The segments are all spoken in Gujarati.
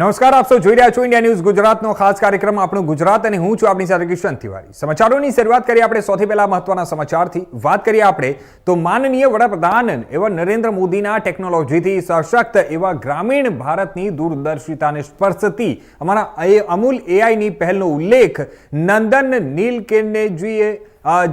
નમસ્કાર, આપ સૌ જોઈ રહ્યા છો ઇન્ડિયા ન્યૂઝ ગુજરાતનો ખાસ કાર્યક્રમ આપણું ગુજરાત અને હું છું આપણી સાથે કિશન તિવારી. સમાચારોની શરૂઆત કરીએ આપણે સૌથી પહેલા મહત્વના સમાચારથી. વાત કરીએ આપણે તો માનનીય વડાપ્રધાન એવા નરેન્દ્ર મોદીના ટેકનોલોજીથી સશક્ત એવા ગ્રામીણ ભારતની દૂરદર્શિતાને સ્પર્શતી અમારા અમૂલ એઆઈની પહેલનો ઉલ્લેખ નંદન નીલકેનેજીએ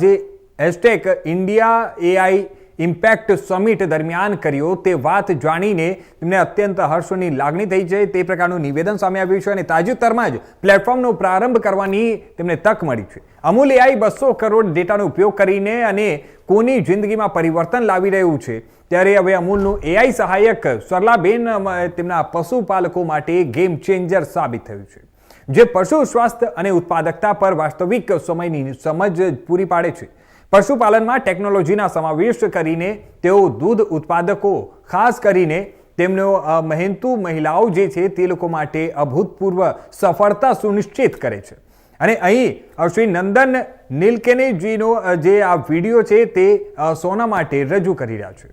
જે hashtag India AI impact summit દરમિયાન કર્યો તે વાત જાણીને તેમને અત્યંત હર્ષની લાગણી થઈ છે. તે પ્રકારનું નિવેદન સામે આવ્યું છે અને તાજેતરમાં જ પ્લેટફોર્મનો પ્રારંભ કરવાની તેમને તક મળી છે. અમૂલ એઆઈ બસો કરોડ ડેટાનો ઉપયોગ કરીને અને કોની જિંદગીમાં પરિવર્તન લાવી રહ્યું છે? ત્યારે હવે અમૂલનું એઆઈ સહાયક સરલાબેન તેમના પશુપાલકો માટે ગેમ ચેન્જર સાબિત થયું છે. જે પશુ સ્વાસ્થ્ય અને ઉત્પાદકતા પર વાસ્તવિક સમયની સમજ પૂરી પાડે છે. પશુપાલનમાં ટેકનોલોજીના સમાવેશ કરીને તેઓ દૂધ ઉત્પાદકો, ખાસ કરીને તેમનો મહેનતુ મહિલાઓ જે છે તે લોકો માટે અભૂતપૂર્વ સફળતા સુનિશ્ચિત કરે છે. અને અહીં શ્રી નંદન નીલકેનેજીનો જે આ વીડિયો છે તે સોના માટે રજૂ કરી રહ્યા છે.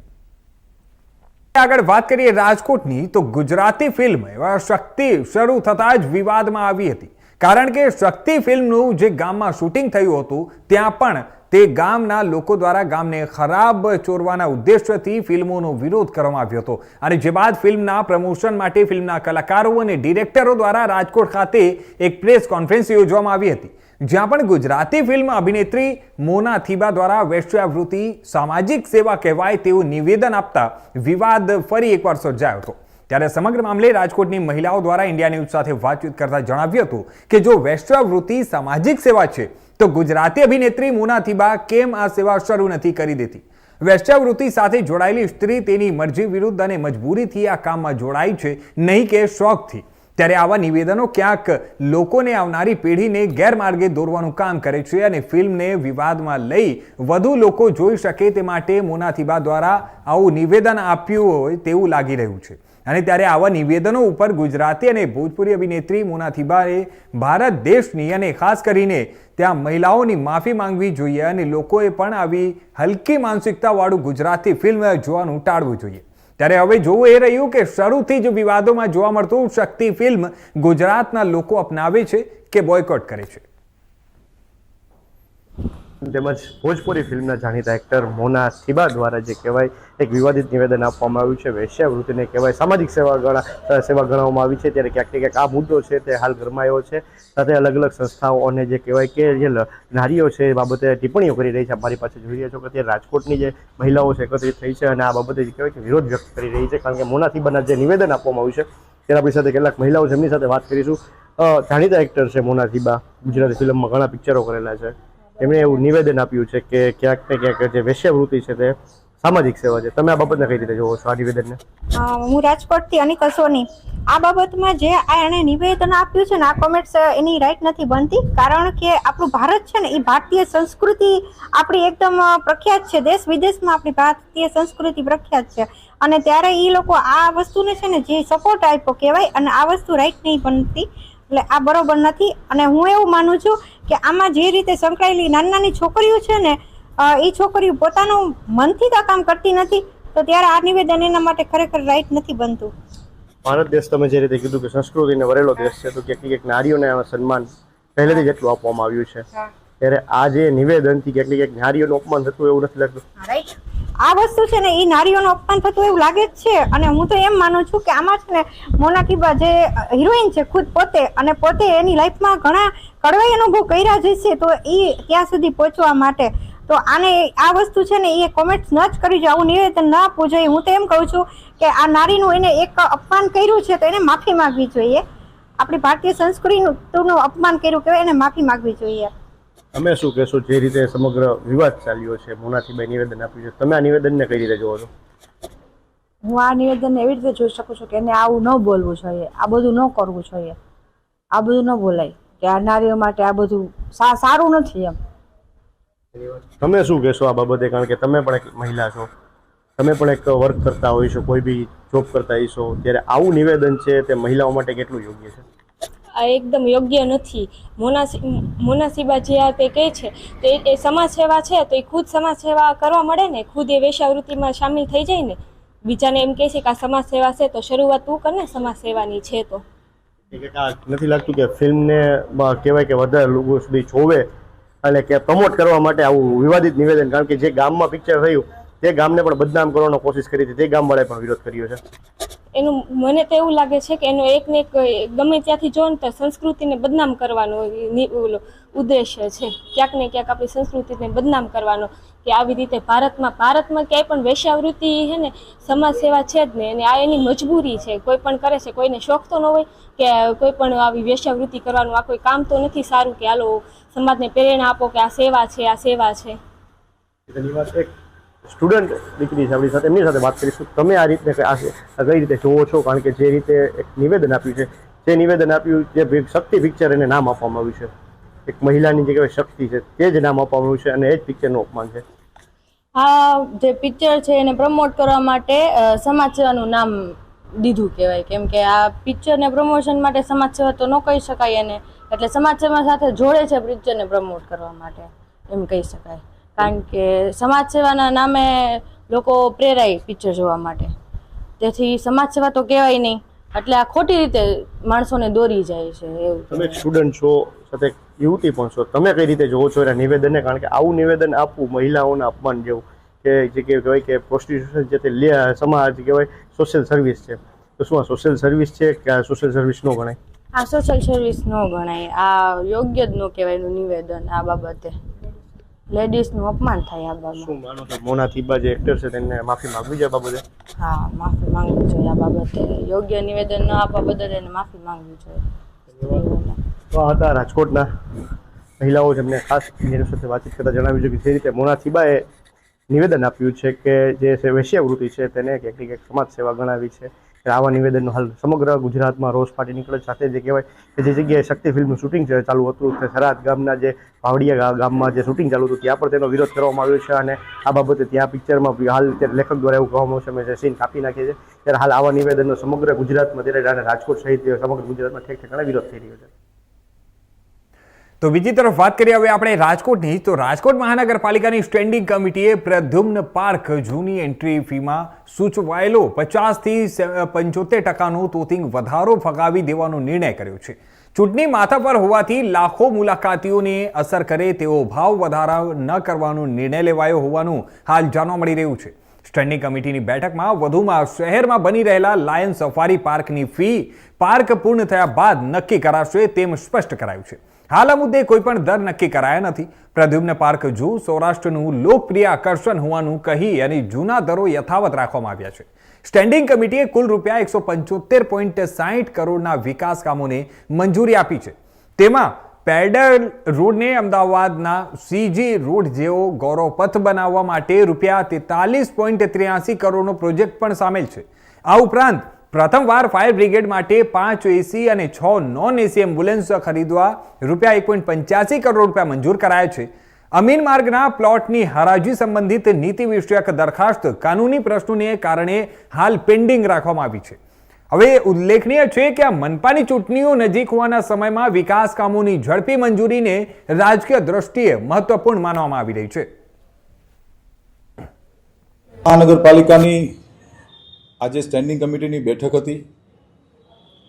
આગળ વાત કરીએ રાજકોટની, તો ગુજરાતી ફિલ્મ શક્તિ શરૂ થતાં જ વિવાદમાં આવી હતી. કારણ કે શક્તિ ફિલ્મનું જે ગામમાં શૂટિંગ થયું હતું, ત્યાં પણ તે ગામના લોકો દ્વારા ગામને ખરાબ ચોરવાના ઉદ્દેશ્યથી ફિલ્મોનો વિરોધ કરવામાં આવ્યો હતો. અને જે બાદ ફિલ્મના પ્રમોશન માટે ફિલ્મના કલાકારો અને ડિરેક્ટરો દ્વારા રાજકોટ ખાતે એક પ્રેસ કોન્ફરન્સ યોજવામાં આવી હતી. જ્યાં પણ ગુજરાતી ફિલ્મ અભિનેત્રી મોના થીબા દ્વારા વેશ્યાવૃત્તિ, સામાજિક સેવા કહેવાય તેવું નિવેદન આપતા વિવાદ ફરી એકવાર સર્જાયો હતો. ત્યારે સમગ્ર મામલે રાજકોટની મહિલાઓ દ્વારા ઇન્ડિયા ન્યૂઝ સાથે વાતચીત કરતા જણાવ્યું હતું કે જો વેશ્યાવૃત્તિ, સામાજિક સેવા છે તો ગુજરાતી અભિનેત્રી મોના કેમ આ સેવા શરૂ નથી કરી દેતી? વેશ્યાવૃત્તિ સાથે જોડાયેલી સ્ત્રી તેની મરજી વિરુદ્ધ અને મજબૂરીથી આ કામમાં જોડાઈ છે, નહીં કે શોખથી ત્યારે આવા નિવેદનો ક્યાંક લોકોને આવનારી પેઢીને ગેરમાર્ગે દોરવાનું કામ કરે છે અને ફિલ્મને વિવાદમાં લઈ વધુ લોકો જોઈ શકે તે માટે મોનાથીબા દ્વારા આવું નિવેદન આપ્યું હોય તેવું લાગી રહ્યું છે. અને ત્યારે આવા નિવેદનો ઉપર ગુજરાતી અને ભોજપુરી અભિનેત્રી મોનાથીબાએ ભારત દેશની અને ખાસ કરીને ત્યાં મહિલાઓની માફી માંગવી જોઈએ અને લોકોએ પણ આવી હલકી માનસિકતાવાળું ગુજરાતી ફિલ્મ જોવાનું ટાળવું જોઈએ. ત્યારે હવે જોવું એ રહ્યું કે શરૂથી જ વિવાદોમાં જોવા મળતું શક્તિ ફિલ્મ ગુજરાતના લોકો અપનાવે છે કે બોયકોટ કરે છે. તેમજ ભોજપુરી ફિલ્મના જાણીતા એક્ટર મોના થીબા દ્વારા જે કહેવાય, એક વિવાદિત નિવેદન આપવામાં આવ્યું છે. વેશ્યાવૃત્તિને કહેવાય સામાજિક સેવા ગણા સેવા ગણવામાં આવી છે. ત્યારે ક્યાંક ક્યાંક આ મુદ્દો છે તે હાલ ગરમાયો છે. સાથે અલગ અલગ સંસ્થાઓ અને જે કહેવાય કે જે નારીઓ છે એ બાબતે ટિપ્પણીઓ કરી રહી છે. મારી પાસે જોઈ રહ્યા છો કે અત્યારે રાજકોટની જે મહિલાઓ છે એકત્રિત થઈ છે અને આ બાબતે જે કહેવાય કે વિરોધ વ્યક્ત કરી રહી છે. કારણ કે મોના થીબાના જે નિવેદન આપવામાં આવ્યું છે તેના આપણી સાથે કેટલાક મહિલાઓ છે. એમની સાથે વાત કરીશું. જાણીતા એક્ટર છે મોના થીબા. ગુજરાતી ફિલ્મમાં ઘણા પિક્ચરો કરેલા છે. એમણે એવું નિવેદન આપ્યું છે કે ક્યાંક ને ક્યાંક જે વેશ્યાવૃત્તિ છે તે સામાજિક સેવા છે. તમે આ બાબતને કઈ રીતે જોવો છો, આ નિવેદનને? હું રાજકોટથી અનિકા સોની આ બાબતમાં જે આ એણે નિવેદન આપ્યું છે ને, આ કોમેન્ટ્સ એની રાઈટ નથી બનતી, કારણ કે આપણું ભારત છે ને, એ ભારતીય સંસ્કૃતિ આપણી એકદમ પ્રખ્યાત છે. દેશ વિદેશમાં આપણી ભારતીય સંસ્કૃતિ પ્રખ્યાત છે. અને ત્યારે એ લોકો આ વસ્તુને છે ને, જે સપોર્ટ આપ્યો કહેવાય, અને આ વસ્તુ રાઈટ નહીં બનતી. એટલે આ બરોબર નથી. અને હું એવું માનું છું કે આમાં જે રીતે સંકળાયેલી નાની નાની છોકરીઓ છે ને એ છોકરીઓ પોતાનું મનથી તો કામ કરતી નથી તો ત્યારે આ નિવેદન એના માટે ખરેખર રાઈટ નથી બનતું. ભારત દેશ તમે જે રીતે કીધું કે સંસ્કૃતિને વરેલો દેશ છે તો કેટલીક એક નારીઓને આ સન્માન પહેલેથી જ એટલું આપવામાં આવ્યું છે. ત્યારે આ જે નિવેદનથી કેટલીક એક નારીઓનું અપમાન થતું એવું નથી લાગતું? રાઈટ આ વસ્તુ છે ને એ નારીઓનું અપમાન થતું એવું લાગે જ છે. અને હું તો એમ માનું છું કે આમાં છે ને મોનાકીબા જે હિરોઈન છે ખુદ પોતે, અને પોતે એની લાઈફમાં ઘણા કડવાઈ અનુભવ કર્યા જ છે તો એ ત્યાં સુધી પહોંચવા માટે. તો આને, આ વસ્તુ છે ને એ કોમેન્ટ્સ ન જ કરી જોઈએ આવું નિવેદન ના આપવું જોઈએ. હું તો એમ કહું છું કે આ નારીનું એને એક અપમાન કર્યું છે, તો એને માફી માગવી જોઈએ. આપણી ભારતીય સંસ્કૃતિનું અપમાન કર્યું કહેવાય, એને માફી માગવી જોઈએ. તમે શું કહેશો જે રીતે સમગ્ર વિવાદ ચાલ્યો છે મોનાથી ભાઈ નિવેદન આપ્યું છે. તમે આ નિવેદનને કઈ રીતે જોવો છો? હું આ નિવેદનને એવી રીતે જોઈ શકું છું કે એને આવું ન બોલવું જોઈએ આ બધું ન કરવું જોઈએ. આ બધું ન બોલાય. કે આ નારીઓ માટે આ બધું સારું નથી એમ. તમે શું કહેશો આ બાબતે? કારણ કે તમે પણ એક મહિલા છો. તમે પણ એક વર્ક કરતા હોય છો કોઈ બી જોબ કરતા હશો ત્યારે આવું નિવેદન છે તે મહિલાઓ માટે કેટલું યોગ્ય છે? આ એકદમ યોગ્ય નથી. મોનાસી, મોનાસીબા જે આ તે કહે છે, તો એ- સમાજ સેવા છે, તો એ ખુદ સમાજ સેવા કરવા મળે ને, ખુદ એ વેશ્યાવૃત્તિમાં સામેલ થઈ જાય ને, બીજાને એમ કહે છે કે આ સમાજ સેવા છે, તો શરૂઆત તું કર ને સમાજ સેવાની છે તો. નથી લાગતું કે ફિલ્મને કહેવાય કે વધારે લોકો સુધી જોવે, અને કે પ્રમોટ કરવા માટે આવું વિવાદિત નિવેદન, કારણ કે જે ગામમાં પિક્ચર થયું તે ગામને પણ બદનામ કરવાનો કોશિશ કરી હતી. તે ગામવાળાએ પણ વિરોધ કર્યો છે. એનું મને તો એવું લાગે છે કે એનો એક ને એક ગમે ત્યાંથી જો ને તો સંસ્કૃતિને બદનામ કરવાનો ઓલો ઉદ્દેશ્ય છે. ક્યાંક ને ક્યાંક આપણી સંસ્કૃતિને બદનામ કરવાનો કે આવી રીતે ભારતમાં ભારતમાં ક્યાંય પણ વેશ્યાવૃત્તિ છે ને સમાજ સેવા છે જ ને અને આ એની મજબૂરી છે. કોઈ પણ કરે છે કોઈને શોખ તો ન હોય કે કોઈ પણ આવી વેશ્યાવૃત્તિ કરવાનું આ કોઈ કામ તો નથી સારું કે હાલો સમાજને પ્રેરણા આપો કે આ સેવા છે આ સેવા છે. એક સ્ટુડન્ટ દીકરી આપણી સાથે, એમની સાથે વાત કરીશું. તમે આ રીતે આ કઈ રીતે જોવો છો? કારણ કે જે રીતે એક નિવેદન આપ્યું છે, જે નિવેદન આપ્યું, જે શક્તિ પિક્ચર એને નામ આપવામાં આવ્યું છે. એક મહિલાની જે કહેવાય શક્તિ છે, તે જ નામ આપવામાં આવ્યું છે અને એ જ પિક્ચરનું અપમાન છે. આ જે પિક્ચર છે એને પ્રમોટ કરવા માટે સમાજ સેવાનું નામ દીધું કહેવાય. કેમ કે આ પિક્ચરને પ્રમોશન માટે સમાજ સેવા તો ન કહી શકાય એને. એટલે સમાજ સેવા સાથે જોડે છે પિક્ચરને પ્રમોટ કરવા માટે. એમ કહી શકાય. કારણ કે સમાજ સેવાના નામે લોકો પ્રેરાય પિક્ચર જોવા માટે. તેથી સમાજ સેવા તો કહેવાય નહીં એટલે આ ખોટી રીતે માણસોને દોરી જાય છે એવું તમે સ્ટુડન્ટ છો સાથે યુવતી પણ છો તમે કઈ રીતે જોવો છો એના નિવેદનને? કારણ કે આવું નિવેદન આપવું મહિલાઓના અપમાન જેવું કે જે કહેવાય કે પ્રોસ્ટિટ્યુશન જે તે સમાજ કહેવાય સોશિયલ સર્વિસ છે. તો શું આ સોશિયલ સર્વિસ છે કે આ સોશિયલ સર્વિસ ન ગણાય? આ સોશિયલ સર્વિસ ન ગણાય. આ યોગ્ય જ ન કહેવાય એનું નિવેદન આ બાબતે. લેડીઝનું અપમાન થાય આ બાબતે. શું માનો છો? મોના થીબા જે એક્ટર છે તેમને માફી માંગવી જોઈએ બાબતે? હા માફી માંગવી જોઈએ આ બાબતે. યોગ્ય નિવેદન ન આપવા બદલ એને માફી માંગવી જોઈએ. તો આ હતા રાજકોટના મહિલાઓ જેમને ખાસ એની સાથે વાતચીત કરતા જણાવ્યું છે કે જે રીતે મોના થીબાએ નિવેદન આપ્યું છે કે જે વેશ્યાવૃત્તિ છે તેને ક્યાંક ક્યાંક સમાજ સેવા ગણાવી છે. આવા નિવેદનનો હાલ સમગ્ર ગુજરાતમાં રોષ ફાટી નીકળે સાથે જે કહેવાય કે જે જગ્યાએ શક્તિ ફિલ્મનું શૂટિંગ ચાલુ હતું તે સરાદ ગામના જે ભાવડિયા ગામમાં જે શૂટિંગ ચાલુ હતું, ત્યાં પણ તેનો વિરોધ કરવામાં આવ્યો છે અને આ બાબતે ત્યાં પિક્ચરમાં હાલ ત્યારે લેખક દ્વારા એવું કહેવામાં આવશે જે સીન કાપી નાખીએ છે ત્યારે હાલ આવા નિવેદનનો સમગ્ર ગુજરાતમાં, ત્યારે રાજકોટ સહિત સમગ્ર ગુજરાતમાં ઠેક ઠેકાણે વિરોધ થઈ રહ્યો છે. તો બીજી તરફ વાત કરીએ હવે આપણે રાજકોટની. તો રાજકોટ મહાનગરપાલિકાની સ્ટેન્ડિંગ કમિટીએ પ્રદ્યુમ્ન પાર્ક જૂની એન્ટ્રી ફીમાં સૂચવાયેલો પચાસથી પંચોતેર ટકાનો તોતિંગ વધારો ફગાવી દેવાનો નિર્ણય કર્યો છે. ચૂંટણી માથા પર હોવાથી લાખો મુલાકાતીઓને અસર કરે તેવો ભાવ વધારા ન કરવાનો નિર્ણય લેવાયો હોવાનું હાલ જાણવા મળી રહ્યું છે. સ્ટેન્ડિંગ કમિટીની બેઠકમાં વધુમાં શહેરમાં બની રહેલા લાયન સફારી પાર્કની ફી પાર્ક પૂર્ણ થયા બાદ નક્કી કરાશે તેમ સ્પષ્ટ કરાયું છે. હાલ આ મુદ્દે કોઈ પણ દર નક્કી કરાયા નથી. પ્રદ્યુમ્ન પાર્ક જૂ સૌરાષ્ટ્રનું લોકપ્રિય આકર્ષણ હોવાનું કહી અને જૂના દરો યથાવત રાખવામાં આવ્યા છે. સ્ટેન્ડિંગ કમિટીએ કુલ રૂપિયા એકસો પંચોતેર પોઈન્ટ સાહીઠ કરોડના વિકાસ કામોને મંજૂરી આપી છે. તેમાં પેડલ રોડને અમદાવાદના સીજી રોડ જેવો ગૌરવપથ બનાવવા માટે રૂપિયા તેતાલીસ પોઈન્ટ ત્ર્યાસી કરોડનો પ્રોજેક્ટ પણ સામેલ છે. આ ઉપરાંત પ્રથમવાર ફાયર બ્રિગેડ માટે પાંચ એસી અને છ નોન એસી એમ્બ્યુલન્સ ખરીદવા રૂપિયા એક પોઈન્ટ પંચ્યાસી કરોડ રૂપિયા મંજૂર કરાયા છે. અમીન માર્ગના પ્લોટની હરાજી સંબંધિત નીતિ વિષયક દરખાસ્ત કાનૂની પ્રશ્નોને કારણે હાલ પેન્ડિંગ રાખવામાં આવી છે. હવે ઉલ્લેખનીય છે કે આ મનપાની ચૂંટણીઓ નજીક હોવાના સમયમાં વિકાસ કામોની ઝડપી મંજૂરીને રાજકીય દ્રષ્ટિએ મહત્વપૂર્ણ માનવામાં આવી રહી છે. મહાનગરપાલિકાની આજે સ્ટેન્ડિંગ કમિટીની બેઠક હતી.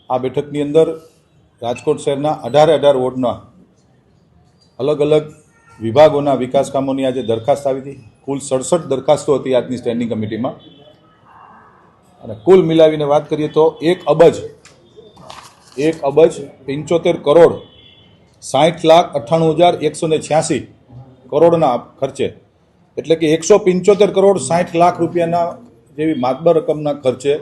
આ બેઠકની અંદર રાજકોટ શહેરના અઢારે અઢાર વોર્ડના અલગ અલગ વિભાગોના વિકાસ કામોની આજે દરખાસ્ત આવી હતી. કુલ સડસઠ દરખાસ્તો હતી આજની સ્ટેન્ડિંગ કમિટીમાં અને કુલ મિલાવીને વાત કરીએ તો એક અબજ એક અબજ પંચોતેર કરોડ સાઠ લાખ અઠ્ઠાણું હજાર એકસો ને છ્યાસી કરોડના ખર્ચે. એટલે કે એકસો પંચોતેર કરોડ સાઠ લાખ રૂપિયાના જેવી માતબર રકમના ખર્ચે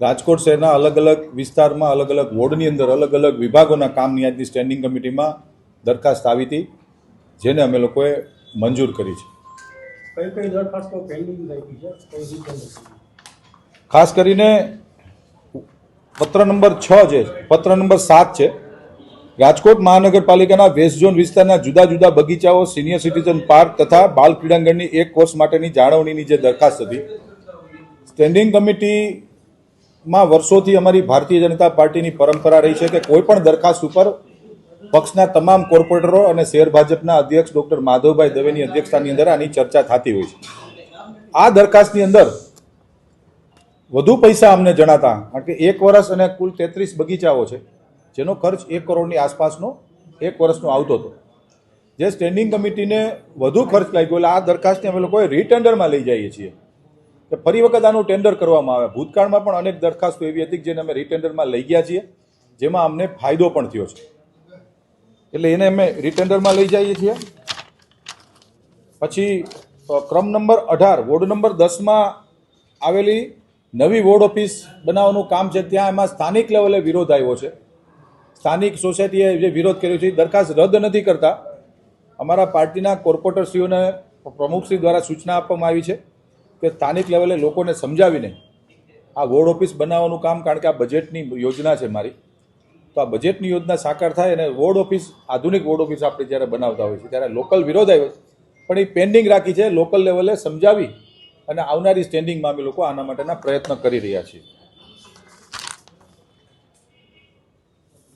રાજકોટ શહેરના અલગ અલગ વિસ્તારમાં અલગ અલગ વોર્ડની અંદર અલગ અલગ વિભાગોના કામની આજની સ્ટેન્ડિંગ કમિટીમાં દરખાસ્ત આવી હતી જેને અમે લોકોએ મંજૂર કરી છે? ખાસ કરીને પત્ર નંબર છ છે પત્ર નંબર સાત છે રાજકોટ મહાનગરપાલિકાના વેસ્ટ ઝોન વિસ્તારના જુદા જુદા બગીચાઓ સિનિયર સિટીઝન પાર્ક તથા બાલ ક્રીડાંગણની એક કોર્સ માટેની જાળવણીની જે દરખાસ્ત હતી સ્ટેન્ડિંગ કમિટીમાં વર્ષોથી અમારી ભારતીય જનતા પાર્ટીની પરંપરા રહી છે કે કોઈ પણ દરખાસ્ત ઉપર પક્ષના તમામ કોર્પોરેટરો અને શેર ભાજપના અધ્યક્ષ ડોક્ટર માધવભાઈ દવેની અધ્યક્ષતાની અંદર આની ચર્ચા થતી હોય છે. આ દરખાસ્તની અંદર વધુ પૈસા અમને જણાતા, કારણ કે એક વર્ષ અને કુલ તેત્રીસ બગીચાઓ છે, જેનો ખર્ચ એક કરોડની આસપાસનો એક વર્ષનો આવતો હતો. જે સ્ટેન્ડિંગ કમિટીને વધુ ખર્ચ લાગ્યો, એટલે આ દરખાસ્તને અમે લોકોએ રીટેન્ડરમાં લઈ જઈએ છીએ. કે ફરી વખત આનું ટેન્ડર કરવામાં આવે. ભૂતકાળમાં પણ અનેક દરખાસ્તો એવી હતી જેને અમે રીટેન્ડરમાં લઈ ગયા છીએ, જેમાં અમને ફાયદો પણ થયો છે. એટલે એને અમે રીટેન્ડરમાં લઈ જઈએ છીએ. પછી ક્રમ નંબર અઢાર, વોર્ડ નંબર દસમાં આવેલી નવી વોર્ડ ઓફિસ બનાવવાનું કામ છે. ત્યાં એમાં સ્થાનિક લેવલે વિરોધ આવ્યો છે. સ્થાનિક સોસાયટીએ જે વિરોધ કર્યો છે દરખાસ્ત રદ નથી કરતા. અમારા પાર્ટીના કોર્પોરેટરશ્રીઓને પ્રમુખશ્રી દ્વારા સૂચના આપવામાં આવી છે. કે સ્થાનિક લેવલે લોકોને સમજાવીને આ વોર્ડ ઓફિસ બનાવવાનું કામ, કારણ કે આ બજેટની યોજના છે મારી, તો આ બજેટની યોજના સાકાર થાય અને વોર્ડ ઓફિસ, આધુનિક વોર્ડ ઓફિસ આપણે જ્યારે બનાવતા હોય છે, ત્યારે લોકલ વિરોધ આવ્યો છે. પણ એ પેન્ડિંગ રાખી છે, લોકલ લેવલે સમજાવી અને આવનારી સ્ટેન્ડિંગમાં અમે લોકો આના માટેના પ્રયત્ન કરી રહ્યા છીએ.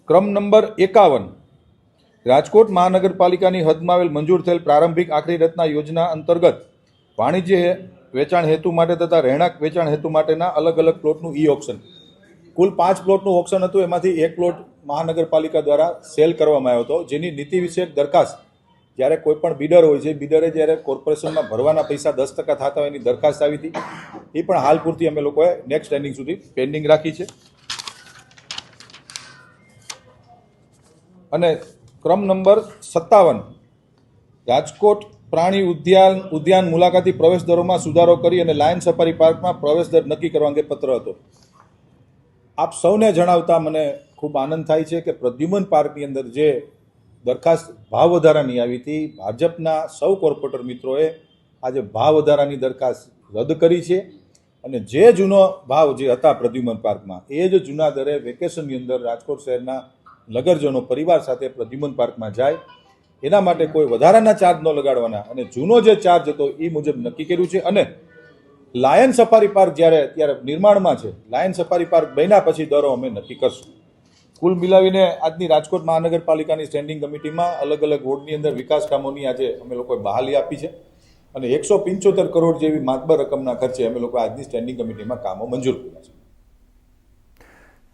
ક્રમ નંબર એકાવન. રાજકોટ મહાનગરપાલિકાની હદમાં આવેલ મંજૂર થયેલ પ્રારંભિક આખરી રચના યોજના અંતર્ગત વાણિજ્ય વેચાણ હેતુ માટે તથા રહેણાંક વેચાણ હેતુ માટેના અલગ અલગ પ્લોટનું ઈ ઓપ્શન. કુલ પાંચ પ્લોટનું ઓપ્શન હતું, એમાંથી એક પ્લોટ મહાનગરપાલિકા દ્વારા સેલ કરવામાં આવ્યો હતો, જેની નીતિ વિષયક દરખાસ્ત. જ્યારે કોઈ પણ બિડર હોય છે બિડરે જ્યારે કોર્પોરેશનમાં ભરવાના પૈસા દસ ટકા થતા હોય એની દરખાસ્ત આવી હતી. એ પણ હાલ પૂરતી અમે લોકોએ નેક્સ્ટ એન્ડિંગ સુધી પેન્ડિંગ રાખી છે. અને ક્રમ નંબર સત્તાવન, રાજકોટ પ્રાણી ઉદ્યાન ઉદ્યાન મુલાકાતી પ્રવેશ દરોમાં સુધારો કરી અને લાયન સફારી પાર્કમાં પ્રવેશ દર નક્કી કરવા અંગે પત્ર હતો. આપ સૌને જણાવતા મને ખૂબ આનંદ થાય છે કે પ્રદ્યુમન પાર્કની અંદર જે દરખાસ્ત ભાવ વધારાની આવી હતી, ભાજપના સૌ કોર્પોરેટર મિત્રોએ આજે ભાવ વધારાની દરખાસ્ત રદ કરી છે અને જે જૂનો ભાવ જે હતા પ્રદ્યુમન પાર્કમાં, એ જ જૂના દરે વેકેશનની અંદર રાજકોટ શહેરના નગરજનો પરિવાર સાથે પ્રદ્યુમન પાર્કમાં જાય એના માટે કોઈ વધારાના ચાર્જ ન લગાડવાના. અને જૂનો જે ચાર્જ હતો એ મુજબ નક્કી કર્યું છે. અને લાયન સફારી પાર્ક જ્યારે અત્યારે નિર્માણમાં છે લાયન સફારી પાર્ક બન્યા પછી દરો અમે નક્કી કરશું. કુલ મિલાવીને આજની રાજકોટ મહાનગરપાલિકાની સ્ટેન્ડિંગ કમિટીમાં અલગ અલગ વોર્ડની અંદર વિકાસ કામોની આજે અમે લોકોએ બહાલી આપી છે. અને એકસો પંચોતેર કરોડ જેવી માતબર રકમના ખર્ચે અમે લોકો આજની સ્ટેન્ડિંગ કમિટીમાં કામો મંજૂર કર્યા છે.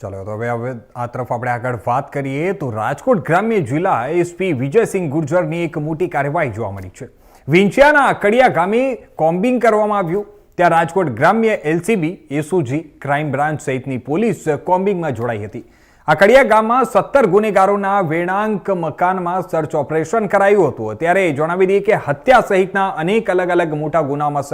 ચાલો, તો હવે હવે આ તરફ આપણે આગળ વાત કરીએ, તો રાજકોટ ગ્રામ્ય જિલ્લા એસપી વિજયસિંહ ગુર્જરની એક મોટી કાર્યવાહી જોવા મળી છે. વિંછિયાના કડિયા ગામે કોમ્બિંગ કરવામાં આવ્યું. ત્યાં રાજકોટ ગ્રામ્ય એલસીબી, એસઓજી, ક્રાઇમ બ્રાન્ચ સહિતની પોલીસ કોમ્બિંગમાં જોડાઈ હતી. આ કડિયા ગામમાં સત્તર ગુનેગારોના વેણાંક મકાનમાં સર્ચ ઓપરેશન કરાયું હતું. ત્યારે જણાવી દઈએ કે હત્યા સહિતના અનેક અલગ અલગ મોટા ગુનામાં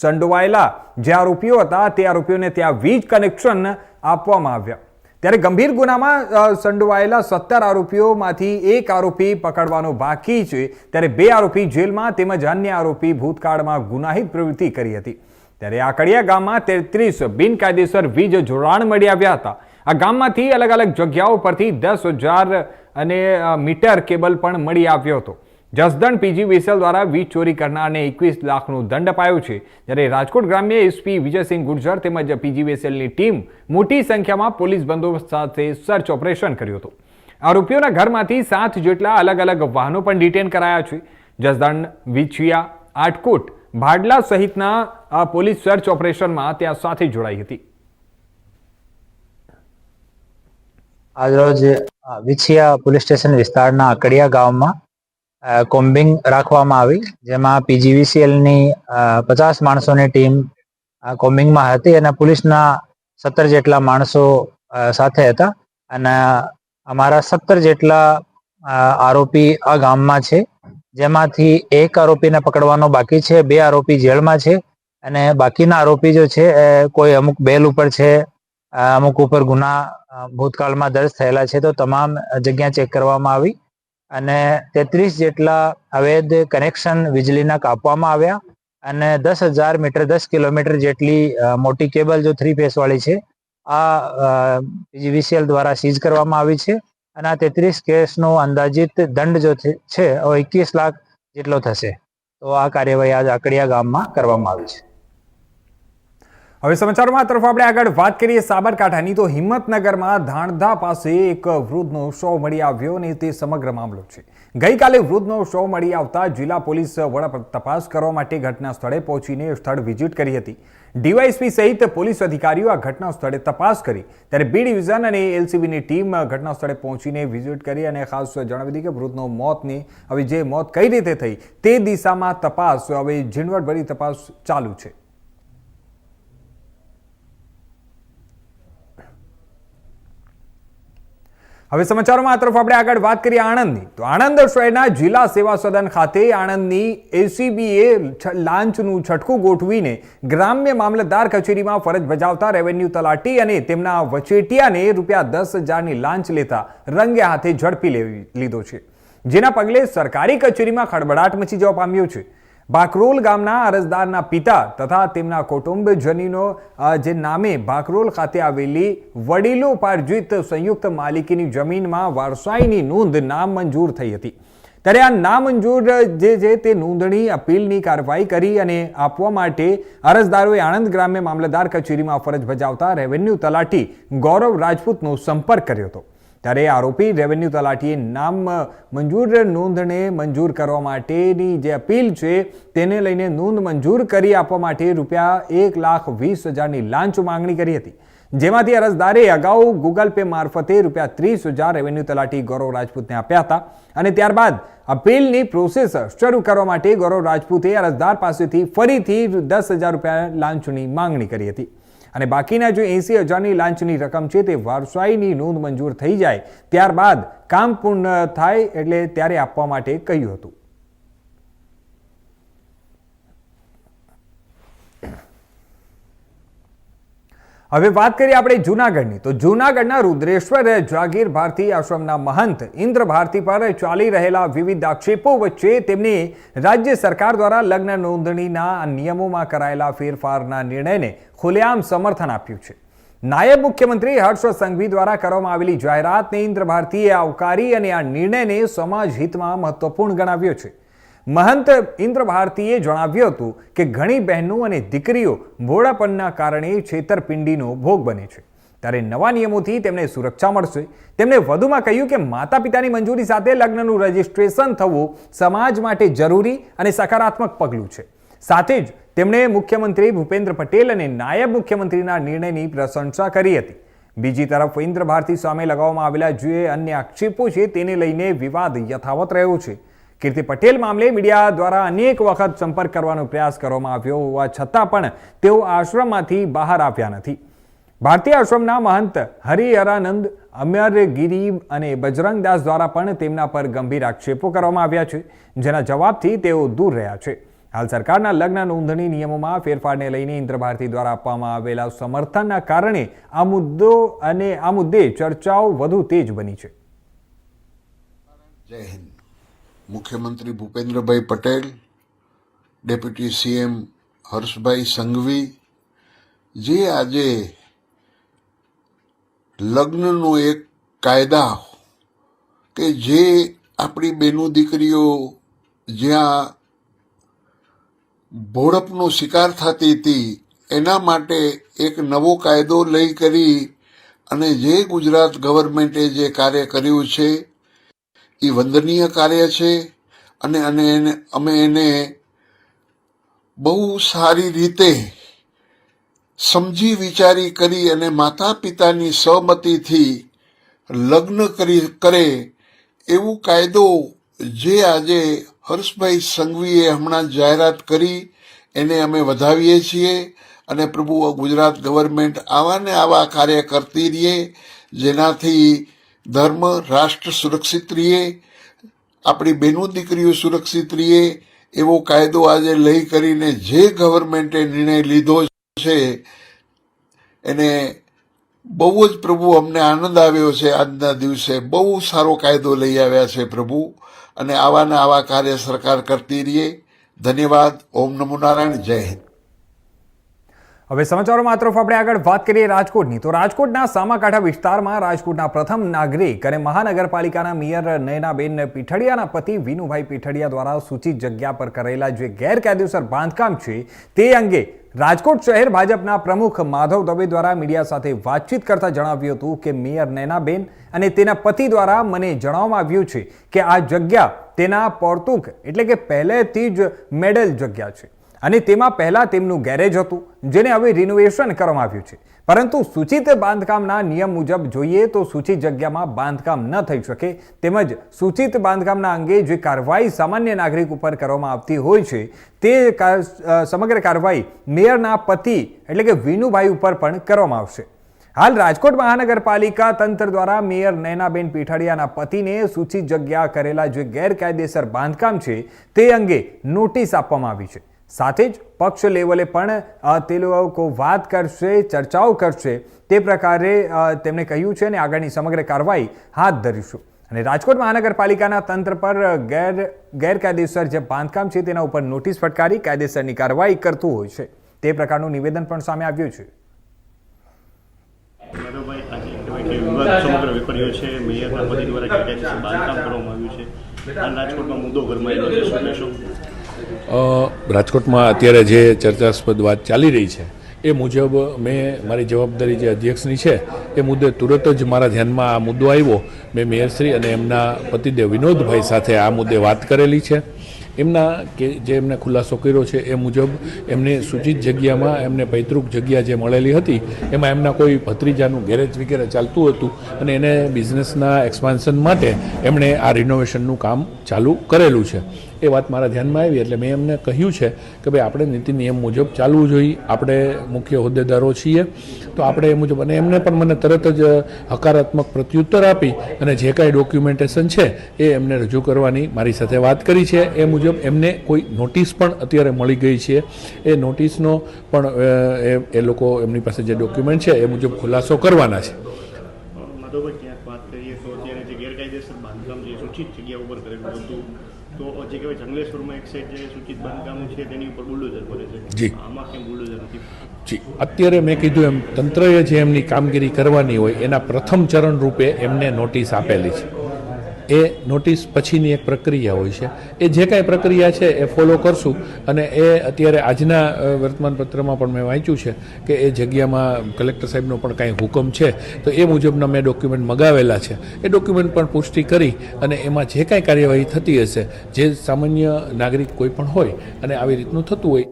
સંડોવાયેલા જે આરોપીઓ હતા, તે આરોપીઓને ત્યાં વીજ કનેક્શન આપવામાં આવ્યા. ત્યારે ગંભીર ગુનામાં સંડોવાયેલા સત્તર આરોપીઓમાંથી એક આરોપી પકડવાનો બાકી છે. ત્યારે બે આરોપી જેલમાં તેમજ અન્ય આરોપી ભૂતકાળમાં ગુનાહિત પ્રવૃત્તિ કરી હતી. ત્યારે આકડિયા ગામમાં તેત્રીસ બિનકાયદેસર વીજ જોડાણ મળી આવ્યા હતા. આ ગામમાંથી અલગ અલગ જગ્યાઓ પરથી દસ હજાર અને મીટર કેબલ પણ મળી આવ્યો હતો. જસદણ પીજી વિસેલ દ્વારા વીજ ચોરી કરનારને એકવીસ લાખનો દંડ અપાયો છે. જ્યારે રાજકોટ ગ્રામ્ય એસપી વિજયસિંહ ગુર્જર તેમજ પીજીવીએસએલની ટીમ મોટી સંખ્યામાં પોલીસ બંદોબસ્ત સાથે સર્ચ ઓપરેશન કર્યું હતું. આરોપીઓના ઘરમાંથી સાત જેટલા અલગ અલગ વાહનો પણ ડિટેન કરાયા છે. જસદણ, વિછિયા, આટકોટ, ભાડલા સહિતના આ પોલીસ સર્ચ ઓપરેશનમાં ત્યાં સાથે જોડાઈ હતી. આજરોજ વિછિયા પોલીસ સ્ટેશન વિસ્તારના અકડિયા ગામમાં કોમ્બિંગ રાખવામાં આવી, જેમાં પીજીવીસીએલની પચાસ માણસોની ટીમ કોમ્બિંગમાં હતી અને પોલીસના સત્તર જેટલા માણસો સાથે હતા. અને અમારા સત્તર જેટલા આરોપી આ ગામમાં છે, જેમાંથી એક આરોપીને પકડવાનો બાકી છે, બે આરોપી જેલમાં છે, અને બાકીના આરોપી જો છે, એ કોઈ અમુક બેલ ઉપર છે અમુક ઉપર ગુના ભૂતકાળમાં દર્જ થયેલા છે, તો તમામ જગ્યા ચેક કરવામાં આવી. અને તેત્રીસ જેટલા અવૈધ કનેક્શન વીજળીના કાપવામાં આવ્યા અને દસ હજાર મીટર દસ કિલોમીટર જેટલી મોટી કેબલ જો થ્રી ફેસ વાળી છે, આ પીજીવીસીએલ દ્વારા સીઝ કરવામાં આવી છે અને આ તેત્રીસ કેસનો અંદાજિત દંડ જો છે એકવીસ લાખ જેટલો થશે. તો આ કાર્યવાહી આજ આકડિયા ગામમાં કરવામાં આવી છે. હવે સમાચારમાં તરફ આપણે આગળ વાત કરીએ સાબરકાંઠાની. તો હિંમતનગરમાં ધાણધા પાસે એક વૃદ્ધનો શવ મળી આવ્યો અને તે સમગ્ર મામલો છે. ગઈકાલે વૃદ્ધનો શવ મળી આવતા જિલ્લા પોલીસ વડા તપાસ કરવા માટે ઘટના સ્થળે પહોંચીને સ્થળ વિઝિટ કરી હતી. ડીવાયએસપી સહિત પોલીસ અધિકારીઓ આ ઘટના સ્થળે તપાસ કરી. ત્યારે બી ડિવિઝન અને એલસીબીની ટીમ ઘટના સ્થળે પહોંચીને વિઝિટ કરી અને ખાસ જણાવી હતી કે વૃદ્ધનો મોતની હવે જે મોત કઈ રીતે થઈ તે દિશામાં તપાસ હવે ઝીણવટભરી તપાસ ચાલુ છે. હવે સમાચારોમાં આ તરફ આપણે આગળ વાત કરીએ આણંદની. તો આણંદ શહેરના જિલ્લા સેવા સદન ખાતે આણંદની એસીબીએ લાંચનું છટકું ગોઠવીને ગ્રામ્ય મામલતદાર કચેરીમાં ફરજ બજાવતા રેવન્યુ તલાટી અને તેમના વચેટિયાને રૂપિયા દસ હજારની લાંચ લેતા રંગે હાથે ઝડપી લેવી લીધો છે. જેના પગલે સરકારી કચેરીમાં ખળબડાટ મચી જવા પામ્યો છે. બાકરોલ ગામના અરજદારના પિતા તથા તેમના કુટુંબજનીનો જે નામે બાકરોલ ખાતે આવેલી વડીલોપાર્જિત સંયુક્ત માલિકીની જમીનમાં વારસાઈની નોંધ નામંજૂર થઈ હતી. ત્યારે આ નામંજૂર જે છે તે નોંધણી અપીલની કાર્યવાહી કરી અને આપવા માટે અરજદારોએ આણંદ ગ્રામ્ય મામલતદાર કચેરીમાં ફરજ બજાવતા રેવન્યુ તલાટી ગૌરવ રાજપૂતનો સંપર્ક કર્યો હતો. ત્યારે આરોપી રેવન્યુ તલાટીએ નામ મંજૂર નોંધને મંજૂર કરવા માટેની જે અપીલ છે તેને લઈને નોંધ મંજૂર કરી આપવા માટે રૂપિયા એક લાખ વીસ હજારની લાંચ માંગણી કરી હતી. જેમાંથી અરજદારે અગાઉ ગૂગલ પે મારફતે રૂપિયા ત્રીસ હજાર રેવન્યુ તલાટી ગૌરવ રાજપૂતને આપ્યા હતા અને ત્યારબાદ અપીલની પ્રોસેસ શરૂ કરવા માટે ગૌરવ રાજપૂતે અરજદાર પાસેથી ફરીથી દસ હજાર રૂપિયા લાંચની માંગણી કરી હતી. અને બાકીના જો એસી હજારની લાંચની રકમ છે તે વારસાઈની નોંધ મંજૂર થઈ જાય ત્યારબાદ કામ પૂર્ણ થાય એટલે ત્યારે આપવા માટે કહ્યું હતું. હવે વાત કરીએ આપણે જૂનાગઢની. તો જૂનાગઢના રુદ્રેશ્વર, જાગીર ભારતી આશ્રમના મહંત ઇન્દ્ર ભારતી પર ચાલી રહેલા વિવિધ આક્ષેપો વચ્ચે તેમની રાજ્ય સરકાર દ્વારા લગ્ન નોંધણીના નિયમોમાં કરાયેલા ફેરફારના નિર્ણયને ખુલ્લેઆમ સમર્થન આપ્યું છે. નાયબ મુખ્યમંત્રી હર્ષ સંઘવી દ્વારા કરવામાં આવેલી જાહેરાતને ઇન્દ્ર ભારતીએ આવકારી અને આ નિર્ણયને સમાજ હિતમાં મહત્વપૂર્ણ ગણાવ્યો છે. મહંત ઇન્દ્ર ભારતીએ જણાવ્યું હતું કે ઘણી બહેનો અને દીકરીઓ ભોળાપણના કારણે છેતરપિંડીનો ભોગ બને છે. ત્યારે નવા નિયમોથી તેમને સુરક્ષા મળશે. તેમણે વધુમાં કહ્યું કે માતા પિતાની મંજૂરી સાથે લગ્નનું રજિસ્ટ્રેશન થવું સમાજ માટે જરૂરી અને સકારાત્મક પગલું છે. સાથે જ તેમણે મુખ્યમંત્રી ભૂપેન્દ્ર પટેલ અને નાયબ મુખ્યમંત્રીના નિર્ણયની પ્રશંસા કરી હતી. બીજી તરફ ઇન્દ્ર ભારતી સામે લગાવવામાં આવેલા જે અન્ય આક્ષેપો છે તેને લઈને વિવાદ યથાવત રહ્યો છે. કીર્તિ પટેલ મામલે મીડિયા દ્વારા અનેક વખત સંપર્ક કરવાનો પ્રયાસ કરવામાં આવ્યો હોવા છતાં પણ તેઓ આશ્રમમાંથી બહાર આવ્યા નથી. ભારતીય આશ્રમના મહંત હરિહરાનંદ અમરગીરી અને બજરંગદાસ દ્વારા પણ તેમના પર ગંભીર આક્ષેપો કરવામાં આવ્યા છે, જેના જવાબથી તેઓ દૂર રહ્યા છે. હાલ સરકારના લગ્ન નોંધણી નિયમોમાં ફેરફારને લઈને ઇન્દ્ર ભારતી દ્વારા આપવામાં આવેલા સમર્થનના કારણે આ મુદ્દો અને આ મુદ્દે ચર્ચાઓ વધુ તેજ બની છે. જય હિન્દ. મુખ્યમંત્રી ભૂપેન્દ્રભાઈ પટેલ, ડેપ્યુટી સીએમ હર્ષભાઈ સંઘવી, જે આજે લગ્નનો એક કાયદા કે જે આપણી બેનો દીકરીઓ જ્યાં ભોળપનો શિકાર થતી હતી, એના માટે એક નવો કાયદો લઈ કરી અને જે ગુજરાત ગવર્મેન્ટે જે કાર્ય કર્યું છે એ વંદનીય કાર્ય છે અને અને એને અમે એને બહુ સારી રીતે સમજી વિચારી કરી અને માતા પિતાની સહમતિથી લગ્ન કરી કરે એવું કાયદો જે આજે હર્ષભાઈ સંઘવીએ હમણાં જાહેરાત કરી, એને અમે વધાવીએ છીએ અને પ્રભુ ગુજરાત ગવર્મેન્ટ આવા ને આવા કાર્ય કરતી રહીએ, જેનાથી ધર્મ, રાષ્ટ્ર સુરક્ષિત રહીએ આપણી બહેનો દીકરીઓ સુરક્ષિત રહીએ એવો કાયદો આજે લઈ કરીને જે ગવર્મેન્ટે નિર્ણય લીધો છે, એને બહુ જ પ્રભુ અમને આનંદ આવ્યો છે આજના દિવસે. બહુ સારો કાયદો લઈ આવ્યા છે પ્રભુ અને આવા ને આવા કાર્ય સરકાર કરતી રહીએ ધન્યવાદ. ઓમ નમો નારાયણ. જય હિન્દ. હવે સમાચારોમાં તરફ આપણે આગળ વાત કરીએ રાજકોટની. તો રાજકોટના સામાકાંઠા વિસ્તારમાં રાજકોટના પ્રથમ નાગરિક અને મહાનગરપાલિકાના મેયર નયનાબેન પીઠડિયાના પતિ વિનુભાઈ પીઠડિયા દ્વારા સૂચિત જગ્યા પર કરેલા જે ગેરકાયદેસર બાંધકામ છે તે અંગે રાજકોટ શહેર ભાજપના પ્રમુખ માધવ દવે દ્વારા મીડિયા સાથે વાતચીત કરતા જણાવ્યું હતું કે મેયર નૈનાબેન અને તેના પતિ દ્વારા મને જણાવવામાં આવ્યું છે કે આ જગ્યા તેના પોર્તુક એટલે કે પહેલેથી જ મેડલ જગ્યા છે. અને તેમાં પહેલાં તેમનું ગેરેજ હતું, જેને હવે રિનોવેશન કરવામાં આવ્યું છે. પરંતુ સૂચિત બાંધકામના નિયમ મુજબ જોઈએ તો સૂચિત જગ્યામાં બાંધકામ ન થઈ શકે, તેમજ સૂચિત બાંધકામના અંગે જે કાર્યવાહી સામાન્ય નાગરિક ઉપર કરવામાં આવતી હોય છે, તે સમગ્ર કાર્યવાહી મેયરના પતિ એટલે કે વિનુભાઈ ઉપર પણ કરવામાં આવશે. હાલ રાજકોટ મહાનગરપાલિકા તંત્ર દ્વારા મેયર નૈનાબેન પીઠાડિયાના પતિને સૂચિત જગ્યા કરેલા જે ગેરકાયદેસર બાંધકામ છે, તે અંગે નોટિસ આપવામાં આવી છે. સાથે જ પક્ષ લેવલે પણ તે લોકો વાત કરશે, ચર્ચાઓ કરશે. તે પ્રકારે તેમણે કહ્યું છે અને આગળની સમગ્ર કાર્યવાહી હાથ ધરીશું. અને રાજકોટ મહાનગરપાલિકાના તંત્ર પર ગેર, ગેરકાયદેસર જે બાંધકામ છે તેના ઉપર નોટિસ ફટકારી કાયદેસરની કાર્યવાહી કરતું હોય છે. તે પ્રકારનું નિવેદન પણ સામે આવ્યું છે. રાજકોટમાં મુદ્દો ગરમાયેલો છે. રાજકોટમાં અત્યારે જે ચર્ચાસ્પદ વાત ચાલી રહી છે, એ મુજબ મેં મારી જવાબદારી જે અધ્યક્ષની છે, એ મુદ્દે તુરત જ મારા ધ્યાનમાં આ મુદ્દો આવ્યો. મેં મેયરશ્રી અને એમના પતિદેવ વિનોદભાઈ સાથે આ મુદ્દે વાત કરેલી છે. એમના કે, જે એમને ખુલાસો કર્યો છે, એ મુજબ એમને સૂચિત જગ્યામાં એમને પૈતૃક જગ્યા જે મળેલી હતી, એમાં એમના કોઈ ભત્રીજાનું ગેરેજ વગેરે ચાલતું હતું અને એને બિઝનેસના એક્સપાન્શન માટે એમણે આ રિનોવેશનનું કામ ચાલુ કરેલું છે. એ વાત મારા ધ્યાનમાં આવી એટલે મેં એમને કહ્યું છે કે ભાઈ આપણે નીતિ નિયમ મુજબ ચાલવું જોઈએ. આપણે મુખ્ય હોદ્દેદારો છીએ. તો આપણે એ મુજબ અને એમને પણ મને તરત જ હકારાત્મક પ્રત્યુત્તર આપી અને જે કાંઈ ડોક્યુમેન્ટેશન છે એ એમને રજૂ કરવાની મારી સાથે વાત કરી છે. એ મુજબ એમને કોઈ નોટિસ પણ અત્યારે મળી ગઈ છે. એ નોટિસનો પણ એ લોકો એમની પાસે જે ડોક્યુમેન્ટ છે એ મુજબ ખુલાસો કરવાના છે. માધવભાઈ, ક્યાંક વાત કરીએ તો અત્યારે જે ગેરકાયદેસર બાંધકામ જે સૂચિત જગ્યા ઉપર કરેલું હતું તો જે કહેવાય જંગલેશ્વરમાં એક સાઈડ જે સૂચિત બાંધકામો છે તેની ઉપર બુલડોઝર પડે છે. જી. આમાં કેમ બુલડોઝર નથી? જી. અત્યારે મેં કીધું એમ તંત્રએ જે એમની કામગીરી કરવાની હોય એના પ્રથમ ચરણ રૂપે એમને નોટિસ આપેલી છે. એ નોટિસ પછીની એક પ્રક્રિયા હોય છે. એ જે કાંઈ પ્રક્રિયા છે એ ફોલો કરશું અને એ અત્યારે આજના વર્તમાનપત્રમાં પણ મેં વાંચ્યું છે કે એ જગ્યામાં કલેક્ટર સાહેબનો પણ કાંઈ હુકમ છે. તો એ મુજબના મેં ડોક્યુમેન્ટ મગાવેલા છે. એ ડોક્યુમેન્ટ પણ પુષ્ટિ કરી અને એમાં જે કાંઈ કાર્યવાહી થતી હશે, જે સામાન્ય નાગરિક કોઈ પણ હોય અને આવી રીતનું થતું હોય.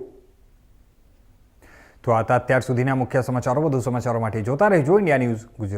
તો આ અત્યાર સુધીના મુખ્ય સમાચારો. વધુ સમાચારો માટે જોતા રહેજો. India news Gujarat.